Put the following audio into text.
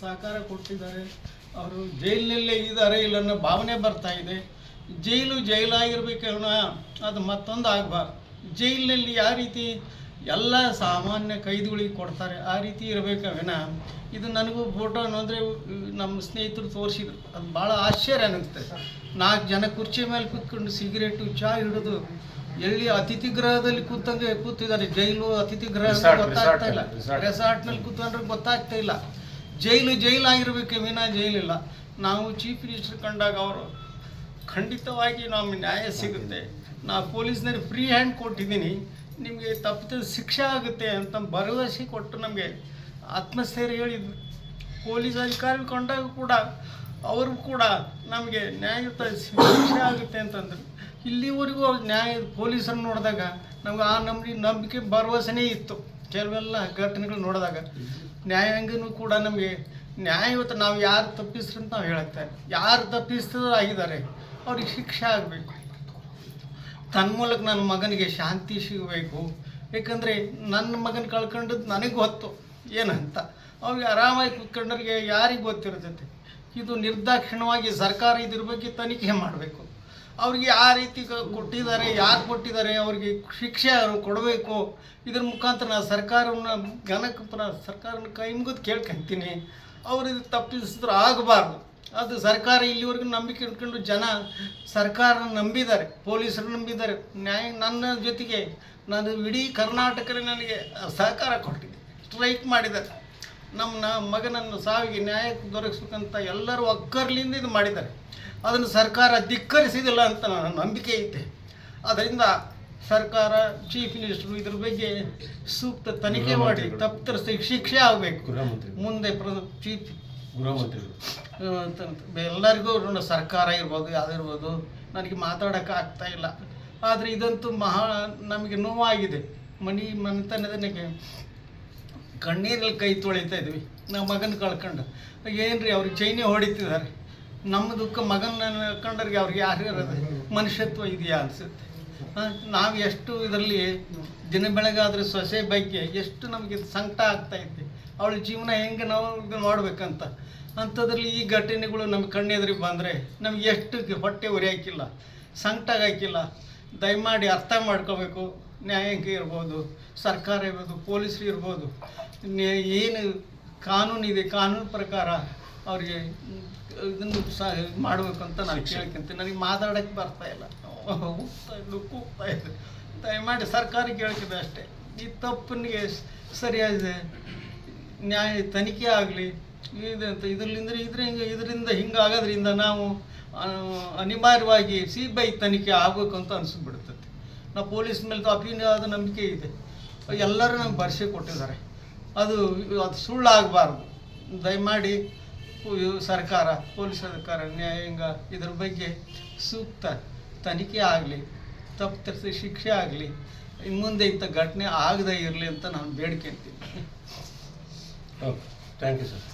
ಸಹಕಾರ ಕೊಟ್ಟಿದ್ದಾರೆ ಅವರು ಜೈಲಿನಲ್ಲೇ ಇದ್ದಾರೆ ಇಲ್ಲ ಅನ್ನೋ ಭಾವನೆ ಬರ್ತಾ ಇದೆ. ಜೈಲು ಜೈಲಾಗಿರ್ಬೇಕೇನ ಅದು ಮತ್ತೊಂದು ಆಗಬಾರ್ದು. ಜೈಲಿನಲ್ಲಿ ಯಾವ ರೀತಿ ಎಲ್ಲ ಸಾಮಾನ್ಯ ಕೈದಿಗಳಿಗೆ ಕೊಡ್ತಾರೆ ಆ ರೀತಿ ಇರಬೇಕವೇನ ಇದು ನನಗೂ ಫೋಟೋ ಅಂದರೆ ನಮ್ಮ ಸ್ನೇಹಿತರು ತೋರಿಸಿದ್ರು. ಅದು ಭಾಳ ಆಶ್ಚರ್ಯ ಅನ್ನಿಸ್ತದೆ ನಾಲ್ಕು ಜನ ಕುರ್ಚಿ ಮೇಲೆ ಕೂತ್ಕೊಂಡು ಸಿಗರೇಟು ಚಾ ಹಿಡಿದು ಎಲ್ಲಿ ಅತಿಥಿ ಗೃಹದಲ್ಲಿ ಕೂತಂಗೆ ಕೂತಿದ್ದಾರೆ. ಜೈಲು ಅತಿಥಿ ಗೃಹ ಗೊತ್ತಾಗ್ತಾ ಇಲ್ಲ. ರೆಸಾರ್ಟ್ನಲ್ಲಿ ಕೂತ್ಕೊಂಡ್ರೆ ಗೊತ್ತಾಗ್ತಾ ಇಲ್ಲ. ಜೈಲು ಜೈಲಾಗಿರ್ಬೇಕು, ವಿನ ಜೈಲಿಲ್ಲ. ನಾವು ಚೀಫ್ ಮಿನಿಸ್ಟರ್ ಕಂಡಾಗ ಅವರು, ಖಂಡಿತವಾಗಿ ನಮಗೆ ನ್ಯಾಯ ಸಿಗುತ್ತೆ. ನಾ ಪೊಲೀಸ್ನಲ್ಲಿ ಫ್ರೀ ಹ್ಯಾಂಡ್ ಕೊಟ್ಟಿದ್ದೀನಿ. ನಿಮಗೆ ತಪ್ಪಿದ ಶಿಕ್ಷೆ ಆಗುತ್ತೆ ಅಂತ ಭರವಸೆ ಕೊಟ್ಟು ನಮಗೆ ಆತ್ಮಸ್ಥೈರ್ಯ ಹೇಳಿದ್ರು ಪೊಲೀಸ್ ಅಧಿಕಾರಿ ಕೊಂಡಾಗ ಕೂಡ, ಅವರು ಕೂಡ ನಮಗೆ ನ್ಯಾಯಯುತ ಶಿಕ್ಷೆ ಆಗುತ್ತೆ ಅಂತಂದರು. ಇಲ್ಲಿವರೆಗೂ ನ್ಯಾಯ ಪೊಲೀಸರು ನೋಡಿದಾಗ ನಮ್ಗೆ ಆ ನಂಬಿಕೆ ನಂಬಿಕೆ ಭರವಸೆನೇ ಇತ್ತು. ಕೆಲವೆಲ್ಲ ಘಟನೆಗಳು ನೋಡಿದಾಗ. ನ್ಯಾಯಾಂಗನೂ ಕೂಡ ನಮಗೆ ನ್ಯಾಯಯುತ ನಾವು ಯಾರು ತಪ್ಪಿಸ್ರು ಅಂತ ನಾವು ಹೇಳುತ್ತೇವೆ ಯಾರು ತಪ್ಪಿಸಿದ್ರು ಆಗಿದ್ದಾರೆ, ಅವ್ರಿಗೆ ಶಿಕ್ಷೆ ಆಗಬೇಕು. ತನ್ಮೂಲಕ ನನ್ನ ಮಗನಿಗೆ ಶಾಂತಿ ಸಿಗಬೇಕು. ಏಕೆಂದರೆ ನನ್ನ ಮಗನ ಕಳ್ಕೊಂಡದ್ದು ನನಗೆ ಗೊತ್ತು. ಏನಂತ? ಅವ್ರಿಗೆ ಆರಾಮಾಗಿ ಕೂತ್ಕೊಂಡ್ರಿಗೆ ಯಾರಿಗೆ ಗೊತ್ತಿರ್ತೈತೆ ಇದು ನಿರ್ದಾಕ್ಷಿಣ್ಯವಾಗಿ ಸರ್ಕಾರ ಇದ್ರ ಬಗ್ಗೆ ತನಿಖೆ ಮಾಡಬೇಕು. ಅವ್ರಿಗೆ ಯಾವ ರೀತಿ ಕೊಟ್ಟಿದ್ದಾರೆ, ಯಾರು ಕೊಟ್ಟಿದ್ದಾರೆ, ಅವ್ರಿಗೆ ಶಿಕ್ಷೆ ಅವರು ಕೊಡಬೇಕು. ಇದ್ರ ಮುಖಾಂತರ ನಾನು ಸರ್ಕಾರವನ್ನು ಗಣಕ ಸರ್ಕಾರನ ಕೈ ಮುಗಿದು ಕೇಳ್ಕೊಂತೀನಿ. ಅವ್ರು ಇದು ತಪ್ಪಿಸಿದ್ರು ಆಗಬಾರ್ದು. ಅದು ಸರ್ಕಾರ ಇಲ್ಲಿವರೆಗೂ ನಂಬಿಕೆ ಇಟ್ಕೊಂಡು ಜನ ಸರ್ಕಾರ ನಂಬಿದ್ದಾರೆ, ಪೊಲೀಸರು ನಂಬಿದ್ದಾರೆ. ನ್ಯಾಯ, ನನ್ನ ಜೊತೆಗೆ ನಾನು ಇಡೀ ಕರ್ನಾಟಕದಲ್ಲಿ ನನಗೆ ಸಹಕಾರ ಕೊಟ್ಟಿದೆ. ಸ್ಟ್ರೈಕ್ ಮಾಡಿದ್ದಾರೆ. ನಮ್ಮ ನ ಮಗನನ್ನು ಸಾವಿಗೆ ನ್ಯಾಯ ದೊರಕಿಸ್ಬೇಕಂತ ಎಲ್ಲರೂ ಒಕ್ಕರ್ಲಿಂದ ಇದು ಮಾಡಿದ್ದಾರೆ. ಅದನ್ನು ಸರ್ಕಾರ ಧಿಕ್ಕರಿಸಿದಿಲ್ಲ ಅಂತ ನನ್ನ ನಂಬಿಕೆ ಐತೆ. ಅದರಿಂದ ಸರ್ಕಾರ ಚೀಫ್ ಮಿನಿಸ್ಟ್ರು ಇದ್ರ ಬಗ್ಗೆ ಸೂಕ್ತ ತನಿಖೆ ಮಾಡಿ ತಪ್ಪಿತರಿಸಿ ಶಿಕ್ಷೆ ಆಗಬೇಕು. ಮುಂದೆ ಪ್ರ ಚೀಫ್ ಗೃಹಮಂತ್ರಿ ಎಲ್ಲರಿಗೂ ಸರ್ಕಾರ ಇರ್ಬೋದು ಯಾವ್ದಿರ್ಬೋದು ನನಗೆ ಮಾತಾಡೋಕೆ ಆಗ್ತಾ ಇಲ್ಲ. ಆದರೆ ಇದಂತೂ ಮಹಾ ನಮಗೆ ನೋವಾಗಿದೆ. ಮನಿ ಮನೆತನದ ಕಣ್ಣೀರಲ್ಲಿ ಕೈ ತೊಳಿತಾ ಇದ್ವಿ. ನಾವು ಮಗನ ಕಳ್ಕೊಂಡು. ಏನು ರೀ ಅವ್ರಿಗೆ ಚೈನಿ ಹೊಡಿತಿದ್ದಾರೆ. ನಮ್ಮ ದುಃಖ ಮಗನ ಕಂಡ್ರಿಗೆ ಅವ್ರಿಗೆ ಯಾರು ಇರೋದು? ಮನುಷ್ಯತ್ವ ಇದೆಯಾ ಅನಿಸುತ್ತೆ. ನಾವು ಎಷ್ಟು ಇದರಲ್ಲಿ ದಿನ ಬೆಳಗಾದ್ರೆ ಸೊಸೆ ಬಗ್ಗೆ ಎಷ್ಟು ನಮಗೆ ಸಂಕಟ ಆಗ್ತಾ ಐತಿ ಅವಳ ಜೀವನ ಹೆಂಗೆ ನಾವು ಇದು ಮಾಡ್ಬೇಕಂತ ಅಂಥದ್ರಲ್ಲಿ ಈ ಘಟನೆಗಳು ನಮ್ಮ ಕಣ್ಣೆದುರಿಗೆ ಬಂದರೆ ನಮ್ಗೆ ಎಷ್ಟು ಹೊಟ್ಟೆ ಉರಿ ಹಾಕಿಲ್ಲ ಸಂಕಟ ಹಾಕಿಲ್ಲ ದಯಮಾಡಿ ಅರ್ಥ ಮಾಡ್ಕೋಬೇಕು. ನ್ಯಾಯಾಂಗ ಇರ್ಬೋದು ಸರ್ಕಾರ ಇರ್ಬೋದು ಪೊಲೀಸರು ಇರ್ಬೋದು ಏನು ಕಾನೂನು ಇದೆ ಕಾನೂನು ಪ್ರಕಾರ ಅವ್ರಿಗೆ ಇದನ್ನು ಸಹ ಮಾಡಬೇಕು ಅಂತ ನಾನು ಕೇಳ್ಕೊಂತೀನಿ. ನನಗೆ ಮಾತಾಡೋಕ್ಕೆ ಬರ್ತಾ ಇಲ್ಲ. ಹೋಗ್ತಾ ಇದ್ದು ಕೂಗ್ತಾ ಇದೆ ದಯಮಾಡಿ ಸರ್ಕಾರ ಕೇಳ್ಕಿದೆ ಅಷ್ಟೇ. ಈ ತಪ್ಪನಿಗೆ ಸರಿಯಾಗಿದೆ ನ್ಯಾಯ ತನಿಖೆ ಆಗಲಿ ಇದಂತ ಇದರಿಂದ ಇದ್ರ ಇದರಿಂದ ಹಿಂಗಾಗೋದ್ರಿಂದ ನಾವು ಅನಿವಾರ್ಯವಾಗಿ ಸಿ ಬಿ ಐ ತನಿಖೆ ಆಗಬೇಕು ಅಂತ ಅನಿಸ್ಬಿಡ್ತೈತಿ. ನಾವು ಪೊಲೀಸ್ ಮೇಲೆ ಅಭಿನಯವಾದ ನಂಬಿಕೆ ಇದೆ. ಎಲ್ಲರೂ ನಮ್ಗೆ ಭರಸೆ ಕೊಟ್ಟಿದ್ದಾರೆ. ಅದು ಅದು ಸುಳ್ಳಾಗಬಾರ್ದು. ದಯಮಾಡಿ ಸರ್ಕಾರ, ಪೊಲೀಸ್ ಅಧಿಕಾರ, ನ್ಯಾಯಾಂಗ ಇದ್ರ ಬಗ್ಗೆ ಸೂಕ್ತ ತನಿಖೆ ಆಗಲಿ ತಪ್ಪಿತರಿಸಿ ಶಿಕ್ಷೆ ಆಗಲಿ ಇನ್ನು ಮುಂದೆ ಇಂಥ ಘಟನೆ ಆಗದೇ ಇರಲಿ ಅಂತ ನಾನು ಬೇಡ್ಕೊಂತೀನಿ ಓಕೆ, ಥ್ಯಾಂಕ್ ಯು ಸರ್.